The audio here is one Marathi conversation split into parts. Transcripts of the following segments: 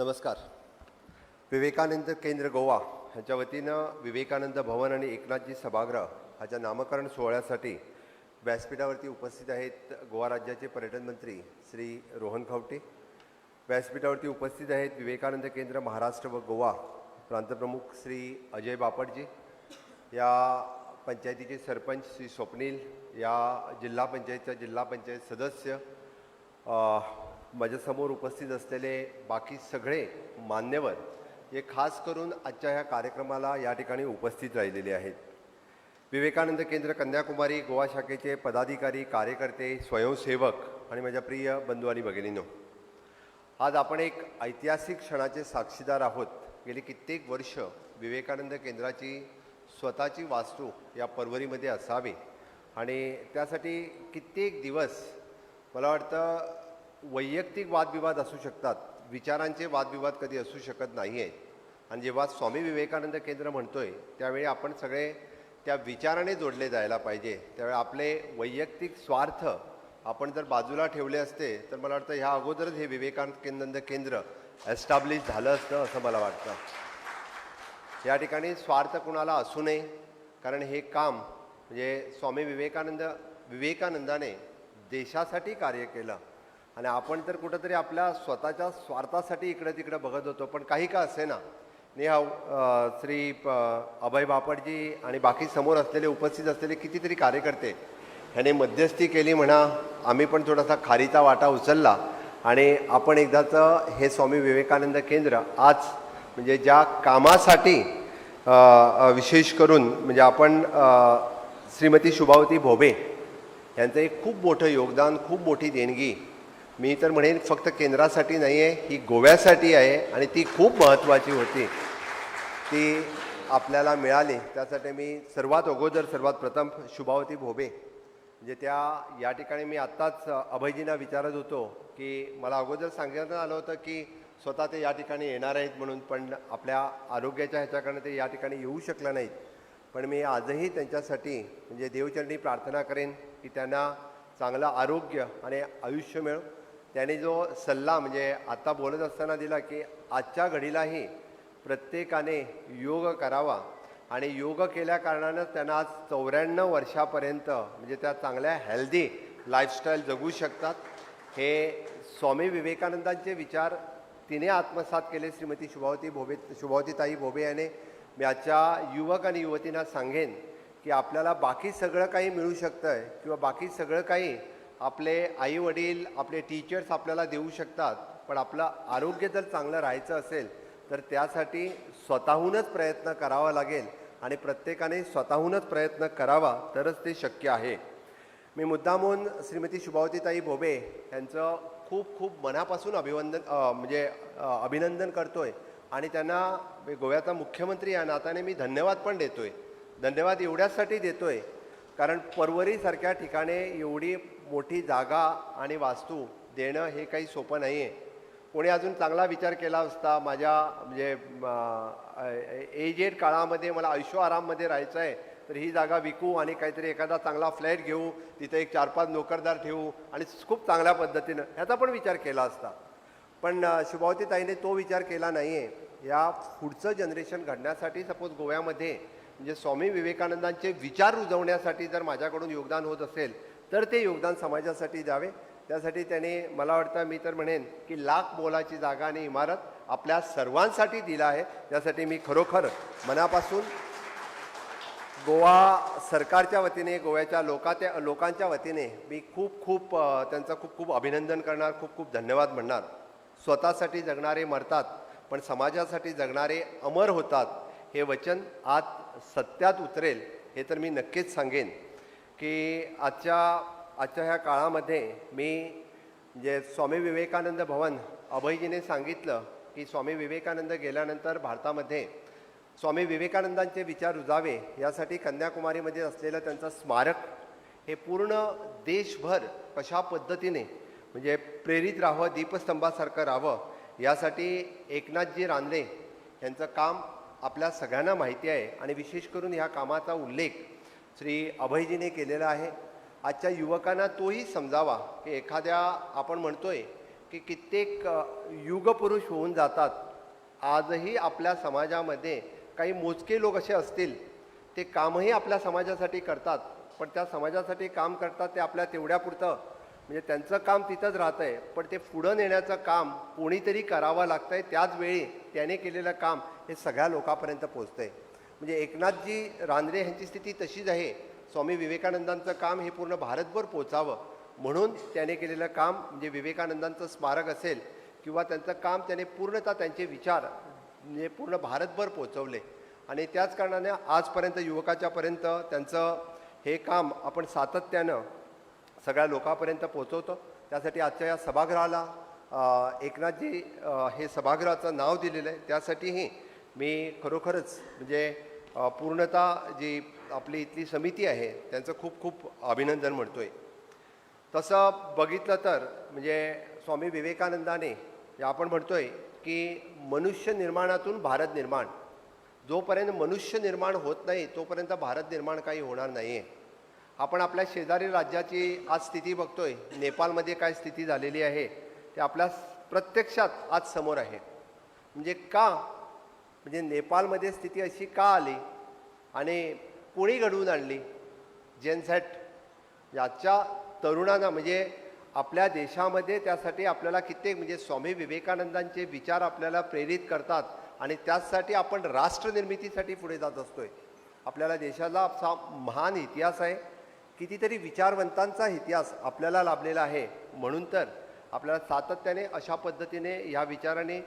नमस्कार. विवेकानंद केंद्र गोवा ह्याच्या वतीनं विवेकानंद भवन आणि एकनाथजी सभागृह ह्याच्या नामकरण सोहळ्यासाठी व्यासपीठावरती उपस्थित आहेत गोवा राज्याचे पर्यटन मंत्री श्री रोहन खवटे. व्यासपीठावरती उपस्थित आहेत विवेकानंद केंद्र महाराष्ट्र व गोवा प्रांतप्रमुख श्री अजय बापटजी. या पंचायतीचे सरपंच श्री स्वप्नील या जिल्हा पंचायतच्या जिल्हा पंचायत सदस्य माझ्यासमोर उपस्थित असलेले बाकी सगळे मान्यवर हे खास करून आजच्या ह्या कार्यक्रमाला या ठिकाणी उपस्थित राहिलेले आहेत. विवेकानंद केंद्र कन्याकुमारी गोवा शाखेचे पदाधिकारी कार्यकर्ते स्वयंसेवक आणि माझ्या प्रिय बंधू आणि भगिनीनो आज आपण एक ऐतिहासिक क्षणाचे साक्षीदार आहोत. गेली कित्येक वर्ष विवेकानंद केंद्राची स्वतःची वास्तू या परवरीमध्ये असावी आणि त्यासाठी कित्येक दिवस मला वाटतं वैयक्तिक वादविवाद असू शकतात. विचारांचे वादविवाद कधी असू शकत नाही आहेत आणि जेव्हा स्वामी विवेकानंद केंद्र म्हणतोय त्यावेळी आपण सगळे त्या विचाराने जोडले जायला पाहिजे. त्यावेळी आपले वैयक्तिक स्वार्थ आपण जर बाजूला ठेवले असते तर मला वाटतं ह्या अगोदरच हे विवेकानंद केंद्र एस्टॅब्लिश झालं असतं असं मला वाटतं. या ठिकाणी स्वार्थ कुणाला असू नये कारण हे काम म्हणजे स्वामी विवेकानंद विवेकानंदाने देशासाठी कार्य केलं. आणि आपण तर कुठंतरी आपल्या स्वतःच्या स्वार्थासाठी इकडं तिकडं बघत होतो पण काही का असे ना नेहा श्री प अभय बापटजी आणि बाकी समोर असलेले उपस्थित असलेले कितीतरी कार्यकर्ते ह्याने मध्यस्थी केली म्हणा आम्ही पण थोडासा खारीचा वाटा उचलला. आणि आपण एकदाचं हे स्वामी विवेकानंद केंद्र आज म्हणजे ज्या कामासाठी विशेष करून म्हणजे आपण श्रीमती शुभावती भोबे यांचं एक खूप मोठं योगदान खूप मोठी देणगी मी तर म्हणेन फक्त केंद्रासाठी नाही आहे ही गोव्यासाठी आहे आणि ती खूप महत्त्वाची होती. ती आपल्याला मिळाली. त्यासाठी मी सर्वात अगोदर सर्वात प्रथम शुभावती भोबे. म्हणजे त्या या ठिकाणी मी आत्ताच अभयजींना विचारत होतो की मला अगोदर सांगण्यात आलं होतं की स्वतः ते या ठिकाणी येणार आहेत म्हणून पण आपल्या आरोग्याच्या ह्याच्याकडनं ते या ठिकाणी येऊ शकलं नाहीत. पण मी आजही त्यांच्यासाठी म्हणजे देवचरणी प्रार्थना करेन की त्यांना चांगलं आरोग्य आणि आयुष्य मिळो. त्याने जो सल्ला म्हणजे आता बोलत असताना दिला की आजच्या घडीलाही प्रत्येकाने योग करावा. आणि योग केल्या कारणानं त्यांना आज चौऱ्याण्णव वर्षापर्यंत म्हणजे त्या चांगल्या हेल्दी लाईफस्टाईल जगू शकतात. हे स्वामी विवेकानंदांचे विचार तिने आत्मसात केले श्रीमती शुभावती भोबे शुभावतीताई भोबे याने. मी आजच्या युवक आणि युवतींना सांगेन की आपल्याला बाकी सगळं काही मिळू शकतं आहे किंवा बाकी सगळं काही आपले आई वडील आपले टीचर्स आपल्याला देऊ शकतात पण आपलं आरोग्य जर चांगलं राहायचं असेल तर त्यासाठी स्वतःहूनच प्रयत्न करावा लागेल आणि प्रत्येकाने स्वतःहूनच प्रयत्न करावा तरच ते शक्य आहे. मी मुद्दामून श्रीमती शुभावतीताई भोबे यांचं खूप खूप मनापासून अभिवंदन म्हणजे अभिनंदन करतो आहे आणि त्यांना गोव्याचा मुख्यमंत्री या नात्याने मी धन्यवाद पण देतो आहे धन्यवाद एवढ्यासाठी आहे कारण परवरीसारख्या ठिकाणी एवढी मोठी जागा आणि वास्तू देणं हे काही सोपं नाही आहे कोणी अजून चांगला विचार केला असता माझ्या म्हणजे एजेड काळामध्ये मला ऐशो आराममध्ये राहायचं आहे तर ही जागा विकू आणि काहीतरी एखादा चांगला फ्लॅट घेऊ तिथे एक चार पाच नोकरदार ठेवू आणि खूप चांगल्या पद्धतीनं ह्याचा पण विचार केला असता. पण अ, शुभावती ताईने तो विचार केला नाही आहे या पुढचं जनरेशन घडण्यासाठी सपोज गोव्यामध्ये म्हणजे स्वामी विवेकानंदांचे विचार रुजवण्यासाठी जर माझ्याकडून योगदान होत असेल तर ते योगदान समाजासाठी द्यावे. त्यासाठी त्याने मला वाटतं मी तर म्हणेन की लाख बोलाची जागा आणि इमारत आपल्या सर्वांसाठी दिला आहे. त्यासाठी मी खरोखर मनापासून गोवा सरकारच्या वतीने गोव्याच्या लोकाच्या लोकांच्या वतीने मी खूप खूप त्यांचं खूप खूप अभिनंदन करणार खूप खूप धन्यवाद म्हणणार. स्वतःसाठी जगणारे मरतात पण समाजासाठी जगणारे अमर होतात. हे वचन आज सत्यात उतरेल हे तर मी नक्कीच सांगेन की आजच्या आजच्या ह्या काळामध्ये मी जे स्वामी विवेकानंद भवन अभयजीने सांगितलं की स्वामी विवेकानंद गेल्यानंतर भारतामध्ये स्वामी विवेकानंदांचे विचार रुजावे यासाठी कन्याकुमारीमध्ये असलेलं त्यांचं स्मारक हे पूर्ण देशभर कशा पद्धतीने म्हणजे प्रेरित राहावं दीपस्तंभासारखं राहावं यासाठी एकनाथजी रांदे यांचं काम आपल्या सगळ्यांना माहिती आहे आणि विशेष करून ह्या कामाचा उल्लेख श्री अभयजीने केलेला आहे. आजच्या युवकांना तोही समजावा की एखाद्या आपण म्हणतोय की कित्येक युगपुरुष होऊन जातात. आजही आपल्या समाजामध्ये काही मोजके लोक असे असतील ते कामही आपल्या समाजासाठी करतात. पण त्या समाजासाठी काम करतात ते आपल्या तेवढ्यापुरतं म्हणजे त्यांचं काम तिथंच राहतं आहे पण ते पुढं नेण्याचं काम कोणीतरी करावं लागतं आहे त्याच वेळी त्याने केलेलं काम हे सगळ्या लोकांपर्यंत पोचतं आहे म्हणजे एकनाथजी रांद्रे यांची स्थिती तशीच आहे. स्वामी विवेकानंदांचं काम हे पूर्ण भारतभर पोचावं म्हणून त्याने केलेलं काम म्हणजे विवेकानंदांचं स्मारक असेल किंवा त्यांचं काम त्याने पूर्णतः त्यांचे विचार म्हणजे पूर्ण भारतभर पोचवले आणि त्याच कारणाने आजपर्यंत युवकाच्यापर्यंत त्यांचं हे काम आपण सातत्यानं सगळ्या लोकांपर्यंत पोचवतो त्यासाठी आजच्या या सभागृहाला एकनाथजी हे सभागृहाचं नाव दिलेलं आहे. त्यासाठीही मी खरोखरच म्हणजे पूर्णता पूर्णतः जी आपली इथली समिती आहे त्यांचं खूप खूप अभिनंदन म्हणतो आहे तसं बघितलं तर म्हणजे स्वामी विवेकानंदाने आपण आपण आहे की मनुष्य निर्माणातून भारत निर्माण. जोपर्यंत मनुष्य निर्माण होत नाही तोपर्यंत भारत निर्माण काही होणार नाही आहे आपण आपल्या शेजारी राज्याची आज स्थिती बघतोय. नेपाळमध्ये काय स्थिती झालेली आहे ते आपल्या प्रत्यक्षात आज समोर आहे. म्हणजे का? म्हणजे नेपाळमध्ये स्थिती अशी का आली? आणि कोणी घडवून आणली? जेनसॅट याच्या तरुणांना म्हणजे आपल्या देशामध्ये त्यासाठी आपल्याला कित्येक म्हणजे स्वामी विवेकानंदांचे विचार आपल्याला प्रेरित करतात आणि त्याचसाठी आपण राष्ट्रनिर्मितीसाठी पुढे जात असतोय. आपल्याला देशाला असा महान इतिहास आहे. कितीतरी विचारवंतांचा इतिहास आपल्याला लाभलेला आहे. म्हणून तर आपल्याला सातत्याने अशा पद्धतीने या विचाराने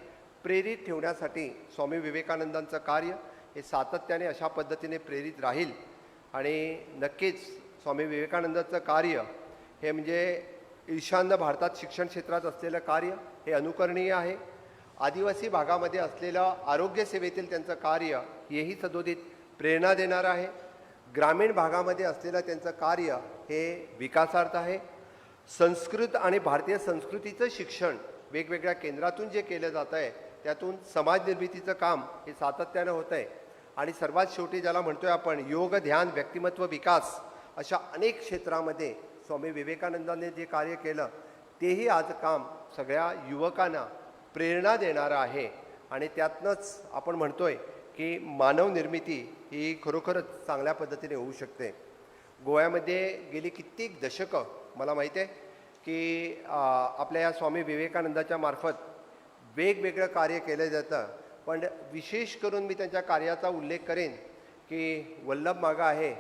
प्रेरित ठेवण्यासाठी स्वामी विवेकानंदांचं कार्य हे सातत्याने अशा पद्धतीने प्रेरित राहील. आणि नक्कीच स्वामी विवेकानंदांचं कार्य हे म्हणजे ईशान्य भारतात शिक्षण क्षेत्रात असलेलं कार्य हे अनुकरणीय आहे. आदिवासी भागामध्ये असलेलं आरोग्यसेवेतील त्यांचं कार्य हेही सदोदित प्रेरणा देणारं आहे. ग्रामीण भागामध्ये असलेलं त्यांचं कार्य हे विकासार्थ आहे. संस्कृत आणि भारतीय संस्कृतीचं शिक्षण वेगवेगळ्या केंद्रातून जे केलं जात आहे त्यातून समाज निर्मितीचं काम हे सातत्यानं होतं आहे. आणि सर्वात शेवटी ज्याला म्हणतोय आपण योग ध्यान व्यक्तिमत्व विकास अशा अनेक क्षेत्रामध्ये स्वामी विवेकानंदांनी जे कार्य केलं तेही आज काम सगळ्या युवकांना प्रेरणा देणारं आहे. आणि त्यातनंच आपण म्हणतोय की मानव निर्मिती ही खरोखरच चांगल्या पद्धतीने होऊ शकते. गोव्यामध्ये गेली कित्येक दशकं मला माहीत आहे की आपल्या या स्वामी विवेकानंदाच्या मार्फत वेगवेगळं कार्य केलं जातं. पण विशेष करून मी त्यांच्या कार्याचा उल्लेख करेन की वल्लभ मागा आहे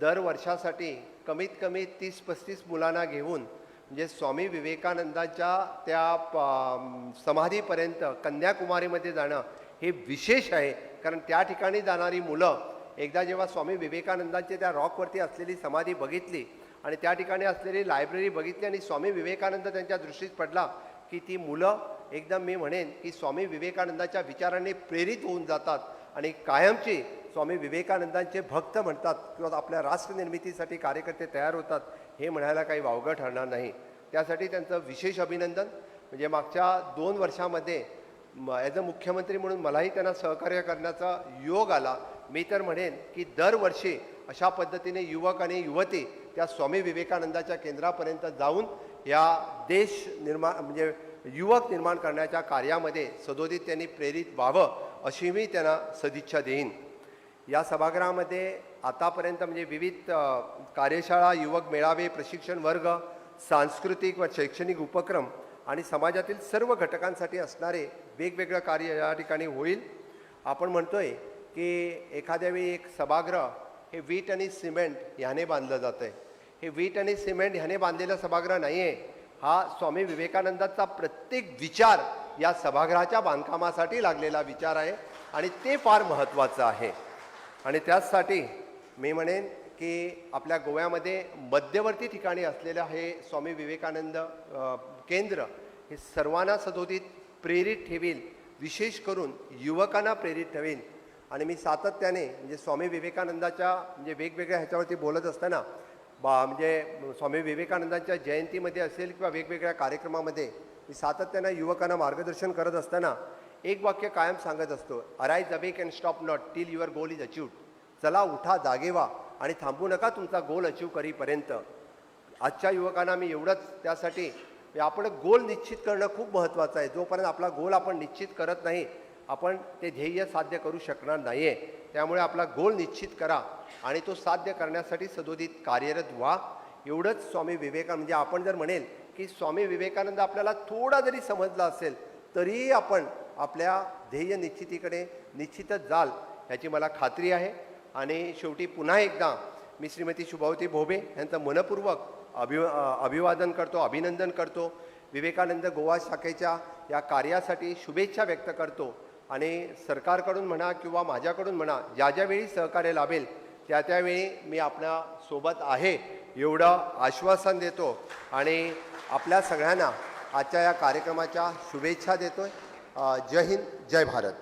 दर वर्षासाठी कमीत कमी तीस पस्तीस मुलांना घेऊन म्हणजे स्वामी विवेकानंदाच्या त्या प- समाधीपर्यंत कन्याकुमारीमध्ये जाणं हे विशेष आहे. कारण त्या ठिकाणी जाणारी मुलं एकदा जेव्हा स्वामी विवेकानंदांची त्या रॉकवरती असलेली समाधी बघितली आणि त्या ठिकाणी असलेली लायब्ररी बघितली आणि स्वामी विवेकानंद त्यांच्या दृष्टीत पडला की ती मुलं एकदम मी म्हणेन की स्वामी विवेकानंदाच्या विचारांनी प्रेरित होऊन जातात आणि कायमची स्वामी विवेकानंदांचे भक्त म्हणतात किंवा आपल्या राष्ट्रनिर्मितीसाठी कार्यकर्ते तयार होतात हे म्हणायला काही वावगं ठरणार नाही. त्यासाठी त्यांचं विशेष अभिनंदन. म्हणजे मागच्या दोन वर्षामध्ये ॲज अ मुख्यमंत्री म्हणून मलाही त्यांना सहकार्य करण्याचा योग आला. मी तर म्हणेन की दरवर्षी अशा पद्धतीने युवक आणि युवती त्या स्वामी विवेकानंदाच्या केंद्रापर्यंत जाऊन या देश निर्माण म्हणजे युवक निर्माण करण्याच्या कार्यामध्ये सदोदित त्यांनी प्रेरित व्हावं अशी मी त्यांना सदिच्छा देईन. या सभागृहामध्ये आतापर्यंत म्हणजे विविध कार्यशाळा युवक मेळावे प्रशिक्षण वर्ग सांस्कृतिक व शैक्षणिक उपक्रम आणि समाजातील सर्व घटकांसाठी असणारे वेगवेगळं कार्य या ठिकाणी होईल. आपण म्हणतोय की एखाद्या वेळी एक सभागृह हे वीट आणि सिमेंट ह्याने बांधलं जातं आहे हे वीट आणि सिमेंट ह्याने बांधलेलं सभागृह नाही आहे हा स्वामी विवेकानंदाचा प्रत्येक विचार या सभागृहाच्या बांधकामासाठी लागलेला विचार आहे आणि ते फार महत्त्वाचं आहे. आणि त्याचसाठी मी म्हणेन की आपल्या गोव्यामध्ये मध्यवर्ती ठिकाणी असलेलं हे स्वामी विवेकानंद केंद्र हे सर्वांना सदोदित प्रेरित ठेवील विशेष करून युवकांना प्रेरित ठेवेन. आणि मी सातत्याने म्हणजे स्वामी विवेकानंदाच्या म्हणजे वेगवेगळ्या ह्याच्यावरती बोलत असताना बा म्हणजे स्वामी विवेकानंदांच्या जयंतीमध्ये असेल किंवा वेगवेगळ्या कार्यक्रमामध्ये मी सातत्यानं युवकांना मार्गदर्शन करत असताना एक वाक्य कायम सांगत असतो arise awake and stop not till your goal is achieved चला उठा जागे व्हा आणि थांबू नका तुमचा गोल अचीव करीपर्यंत. आजच्या युवकांना मी एवढंच त्यासाठी म्हणजे आपण गोल निश्चित करणं खूप महत्त्वाचं आहे. जोपर्यंत आपला गोल आपण निश्चित करत नाही आपण ते ध्येय साध्य करू शकणार नाही आहे त्यामुळे आपला गोल निश्चित करा आणि तो साध्य करण्यासाठी सदोदित कार्यरत व्हा. एवढंच स्वामी विवेकानंद म्हणजे आपण जर म्हणेल की स्वामी विवेकानंद आपल्याला थोडा जरी समजला असेल तरीही आपण आपल्या ध्येय निश्चितीकडे निश्चितच जाल याची मला खात्री आहे. आणि शेवटी पुन्हा एकदा मी श्रीमती शुभावती भोबे यांचं मनपूर्वक अभि अभिवादन करतो अभिनंदन करतो. विवेकानंद गोवा शाखेच्या या कार्यासाठी शुभेच्छा व्यक्त करतो. आणि सरकारकडून म्हणा किंवा माझ्याकडून म्हणा ज्या ज्यावेळी सहकार्य लाभेल त्या त्यावेळी मी आपल्यासोबत आहे एवढं आश्वासन देतो. आणि आपल्या सगळ्यांना आजच्या या कार्यक्रमाच्या शुभेच्छा देतोय. जय हिंद जय भारत.